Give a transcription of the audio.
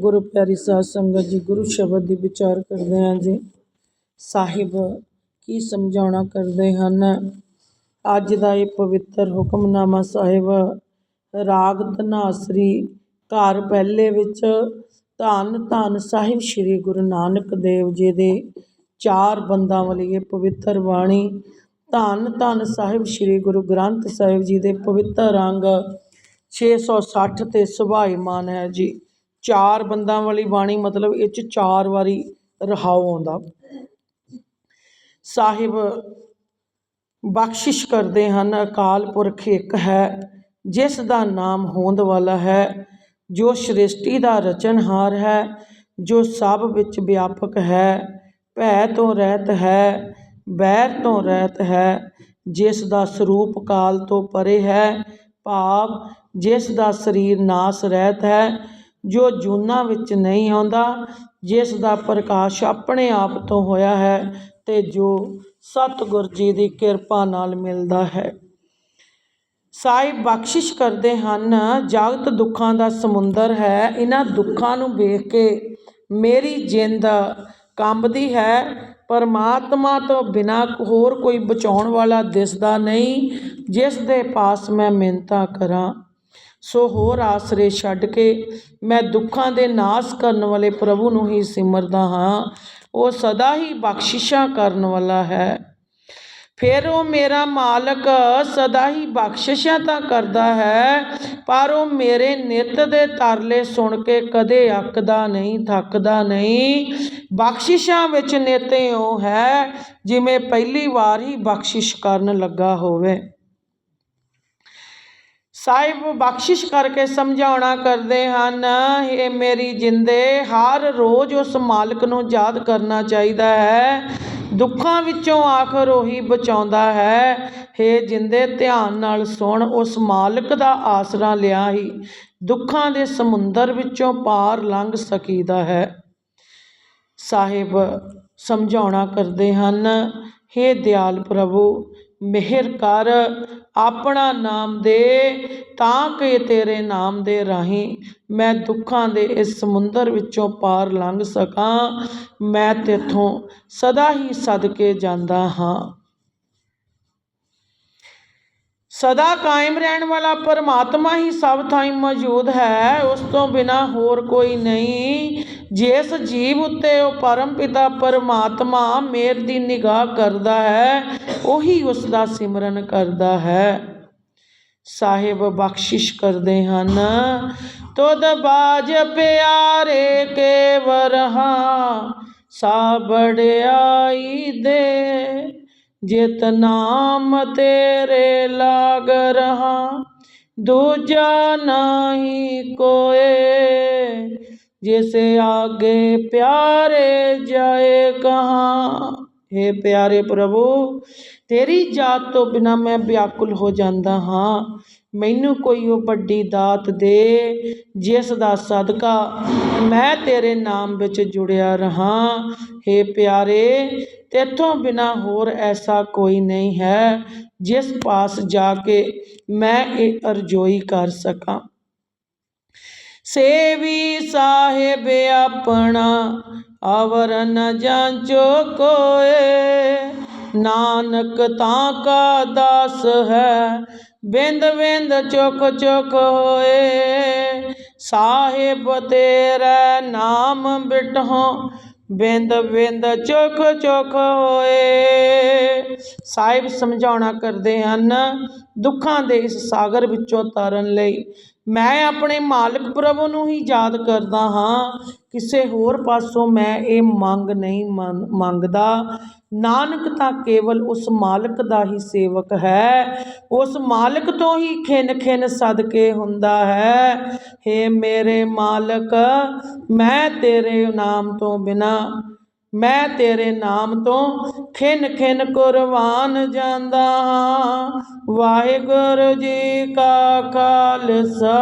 ਗੁਰੂ ਪਿਆਰੀ ਸਾਧ ਸੰਗਤ ਜੀ, ਗੁਰੂ ਸ਼ਬਦ ਦੀ ਵਿਚਾਰ ਕਰਦੇ ਹਾਂ ਜੀ। ਸਾਹਿਬ ਕੀ ਸਮਝਾਉਣਾ ਕਰਦੇ ਹਨ? ਅੱਜ ਦਾ ਇਹ ਪਵਿੱਤਰ ਹੁਕਮਨਾਮਾ ਸਾਹਿਬ, ਰਾਗ ਧਨਾਸਰੀ ਘਰ ਪਹਿਲੇ ਵਿੱਚ ਧੰਨ ਧੰਨ ਸਾਹਿਬ ਸ੍ਰੀ ਗੁਰੂ ਨਾਨਕ ਦੇਵ ਜੀ ਦੇ ਚਾਰ ਬੰਦਾਂ ਵਾਲੀ ਇਹ ਪਵਿੱਤਰ ਬਾਣੀ, ਧੰਨ ਧੰਨ ਸਾਹਿਬ ਸ੍ਰੀ ਗੁਰੂ ਗ੍ਰੰਥ ਸਾਹਿਬ ਜੀ ਦੇ ਪਵਿੱਤਰ ਅੰਗ 660 ਤੇ ਸੁਭਾਈਮਾਨ ਹੈ ਜੀ। ਚਾਰ ਬੰਦਾਂ ਵਾਲੀ ਬਾਣੀ ਮਤਲਬ ਇਹ ਚ ਚਾਰ ਵਾਰੀ ਰਹਾਉ ਆਉਂਦਾ। ਸਾਹਿਬ, ਬਖਸ਼ਿਸ਼ ਕਰਦੇ ਹਨ, ਅਕਾਲ ਪੁਰਖ ਇੱਕ ਹੈ, ਜਿਸ ਦਾ ਨਾਮ ਹੋਂਦ ਵਾਲਾ ਹੈ, ਜੋ ਸ੍ਰਿਸ਼ਟੀ ਦਾ ਰਚਨਹਾਰ ਹੈ, ਜੋ ਸਭ ਵਿੱਚ ਵਿਆਪਕ ਹੈ, ਭੈ ਤੋਂ ਰਹਿਤ ਹੈ, ਬੈਰ ਤੋਂ ਰਹਿਤ ਹੈ, ਜਿਸ ਦਾ ਸਰੂਪ ਕਾਲ ਤੋਂ ਪਰੇ ਹੈ, ਭਾਵ ਜਿਸ ਦਾ ਸਰੀਰ ਨਾਸ ਰਹਿਤ ਹੈ, ਜੋ ਜੂਨਾਂ ਵਿੱਚ ਨਹੀਂ ਆਉਂਦਾ, ਜਿਸ ਦਾ ਪ੍ਰਕਾਸ਼ ਆਪਣੇ ਆਪ ਤੋਂ ਹੋਇਆ ਹੈ ਤੇ ਜੋ ਸਤਿਗੁਰ ਜੀ ਦੀ ਕਿਰਪਾ ਨਾਲ ਮਿਲਦਾ ਹੈ। ਸਾਹਿਬ ਬਖਸ਼ਿਸ਼ ਕਰਦੇ ਹਨ, ਜਗਤ ਦੁੱਖਾਂ ਦਾ ਸਮੁੰਦਰ ਹੈ ਇਹਨਾਂ ਦੁੱਖਾਂ ਨੂੰ ਵੇਖ ਕੇ ਮੇਰੀ ਜਿੰਦ ਕੰਬਦੀ ਹੈ, ਪਰਮਾਤਮਾ ਤੋਂ ਬਿਨਾ ਹੋਰ ਕੋਈ ਬਚਾਉਣ ਵਾਲਾ ਦਿਸਦਾ ਨਹੀਂ, ਜਿਸ ਦੇ ਪਾਸ ਮੈਂ ਮਿੰਤਾ ਕਰਾਂ। ਸੋ ਹੋਰ ਆਸਰੇ ਛੱਡ ਕੇ ਮੈਂ ਦੁੱਖਾਂ ਦੇ ਨਾਸ ਕਰਨ ਵਾਲੇ ਪ੍ਰਭੂ ਨੂੰ ਹੀ ਸਿਮਰਦਾ ਹਾਂ। ਉਹ ਸਦਾ ਹੀ ਬਖਸ਼ਿਸ਼ਾਂ ਕਰਨ ਵਾਲਾ ਹੈ। ਫਿਰ ਉਹ ਮੇਰਾ ਮਾਲਕ ਸਦਾ ਹੀ ਬਖਸ਼ਿਸ਼ਾਂ ਤਾਂ ਕਰਦਾ ਹੈ, ਪਰ ਉਹ ਮੇਰੇ ਨਿਤ ਦੇ ਤਰਲੇ ਸੁਣ ਕੇ ਕਦੇ ਅੱਕਦਾ ਨਹੀਂ, ਥੱਕਦਾ ਨਹੀਂ। ਬਖਸ਼ਿਸ਼ਾਂ ਵਿੱਚ ਨਿਤੇ ਉਹ ਹੈ, ਜਿਵੇਂ ਪਹਿਲੀ ਵਾਰ ਹੀ ਬਖਸ਼ਿਸ਼ ਕਰਨ ਲੱਗਾ ਹੋਵੇ। ਸਾਹਿਬ ਬਖਸ਼ਿਸ਼ ਕਰਕੇ ਸਮਝਾਉਣਾ ਕਰਦੇ ਹਨ ਇਹ ਮੇਰੀ ਜਿੰਦੇ, ਹਰ ਰੋਜ਼ ਉਸ ਮਾਲਕ ਨੂੰ ਯਾਦ ਕਰਨਾ ਚਾਹੀਦਾ ਹੈ। ਦੁੱਖਾਂ ਵਿੱਚੋਂ ਆਖਰ ਉਹੀ ਬਚਾਉਂਦਾ ਹੈ। ਹੇ ਜਿੰਦੇ, ਧਿਆਨ ਨਾਲ ਸੁਣ, ਉਸ ਮਾਲਕ ਦਾ ਆਸਰਾ ਲਿਆ ਹੀ। ਦੁੱਖਾਂ ਦੇ ਸਮੁੰਦਰ ਵਿੱਚੋਂ ਪਾਰ ਲੰਘ ਸਕੀਦਾ ਹੈ। ਸਾਹਿਬ ਸਮਝਾਉਣਾ ਕਰਦੇ ਹਨ, ਹੇ ਦਿਆਲ ਪ੍ਰਭੂ ਮਿਹਰ ਕਰ ਆਪਣਾ ਨਾਮ ਦੇ, ਤਾਂ ਕਿ ਤੇਰੇ ਨਾਮ ਦੇ ਰਾਹੀਂ ਮੈਂ ਦੁੱਖਾਂ ਦੇ ਇਸ ਸਮੁੰਦਰ ਵਿੱਚੋਂ ਪਾਰ ਲੰਘ ਸਕਾਂ। ਮੈਂ ਤੇਥੋਂ ਸਦਾ ਹੀ ਸਦਕੇ ਜਾਂਦਾ ਹਾਂ। ਸਦਾ ਕਾਇਮ ਰਹਿਣ ਵਾਲਾ ਪਰਮਾਤਮਾ ਹੀ ਸਭ ਥਾਂ ਮੌਜੂਦ ਹੈ। ਉਸ ਤੋਂ ਬਿਨਾ ਹੋਰ ਕੋਈ ਨਹੀਂ। ਜਿਸ ਜੀਵ ਉੱਤੇ ਉਹ ਪਰਮ ਪਿਤਾ ਪਰਮਾਤਮਾ ਮੇਰ ਦੀ ਨਿਗਾਹ ਕਰਦਾ ਹੈ, ਉਹੀ ਉਸ ਦਾ ਸਿਮਰਨ ਕਰਦਾ ਹੈ। ਸਾਹਿਬ ਬਖਸ਼ਿਸ਼ ਕਰਦੇ ਹਨ, ਤੁਧ ਬਾਜ ਪਿਆਰੇ ਕੇ ਵਰਹਾ ਸਾ ਬੜਾਈ ਦੇ। ਜਿਤ ਨਾਮ ਤੇਰੇ ਲਾਗ ਰਹਾ, ਦੂਜਾ ਨਹੀਂ ਕੋਏ। ਜਿਸ ਆਗੇ ਪਿਆਰੇ ਜਾਏ ਕਹਾਂ हे ਪਿਆਰੇ ਪ੍ਰਭੂ, ਤੇਰੀ ਜਾਤ ਤੋਂ ਬਿਨਾ ਮੈਂ ਵਿਆਕੁਲ ਹੋ ਜਾਂਦਾ ਹਾਂ। ਮੈਨੂੰ ਕੋਈ ਉਹ ਵੱਡੀ ਦਾਤ ਦੇ, ਜਿਸ ਦਾ ਸਦਕਾ ਮੈਂ ਤੇਰੇ ਨਾਮ ਵਿੱਚ ਜੁੜਿਆ ਰਹਾ। हे ਪਿਆਰੇ ਇੱਥੋਂ ਬਿਨਾ ਹੋਰ ਐਸਾ ਕੋਈ ਨਹੀਂ ਹੈ, ਜਿਸ ਪਾਸ ਜਾ ਕੇ ਮੈਂ ਇਹ ਅਰਜ਼ੋਈ ਕਰ ਸਕਾਂ। ਸੇਵੀ ਸਾਹਿਬ ਆਪਣਾ ਅਵਰ ਨ ਜਾਂਚੋ ਕੋਏ ਨਾਨਕ ਤਾਂ ਕਾ ਦਾਸ ਹੈ, ਬਿੰਦ ਬਿੰਦ ਚੁਕ ਚੁਕ ਹੋਏ। ਸਾਹਿਬ ਤੇਰਾ ਨਾਮ ਬਿਟਹੁ ਬਿੰਦ ਬਿੰਦ ਚੁਕ ਚੁਕ ਹੋਏ। ਸਾਹਿਬ ਸਮਝਾਉਣਾ ਕਰਦੇ ਹਨ, ਦੁੱਖਾਂ ਦੇ ਇਸ ਸਾਗਰ ਵਿੱਚੋਂ ਤਰਨ ਲਈ। ਮੈਂ ਆਪਣੇ ਮਾਲਕ ਪ੍ਰਭੂ ਨੂੰ ਹੀ ਯਾਦ ਕਰਦਾ ਹਾਂ। ਕਿਸੇ ਹੋਰ ਪਾਸੋਂ ਮੈਂ ਇਹ ਮੰਗ ਨਹੀਂ ਮੰਨ- ਮੰਗਦਾ। ਨਾਨਕ ਤਾਂ ਕੇਵਲ ਉਸ ਮਾਲਕ ਦਾ ਹੀ ਸੇਵਕ ਹੈ। ਉਸ ਮਾਲਕ ਤੋਂ ਹੀ ਖਿੰਨ ਖਿੰਨ ਸਦਕੇ ਹੁੰਦਾ ਹੈ। ਹੇ ਮੇਰੇ ਮਾਲਕ, ਮੈਂ ਤੇਰੇ ਨਾਮ ਤੋਂ ਬਿਨਾ ਮੈਂ ਤੇਰੇ ਨਾਮ ਤੋਂ ਖਿੰਨ ਖਿੰਨ ਕੁਰਬਾਨ ਜਾਂਦਾ ਹਾਂ। ਵਾਹਿਗੁਰੂ ਜੀ ਕਾ ਖਾਲਸਾ।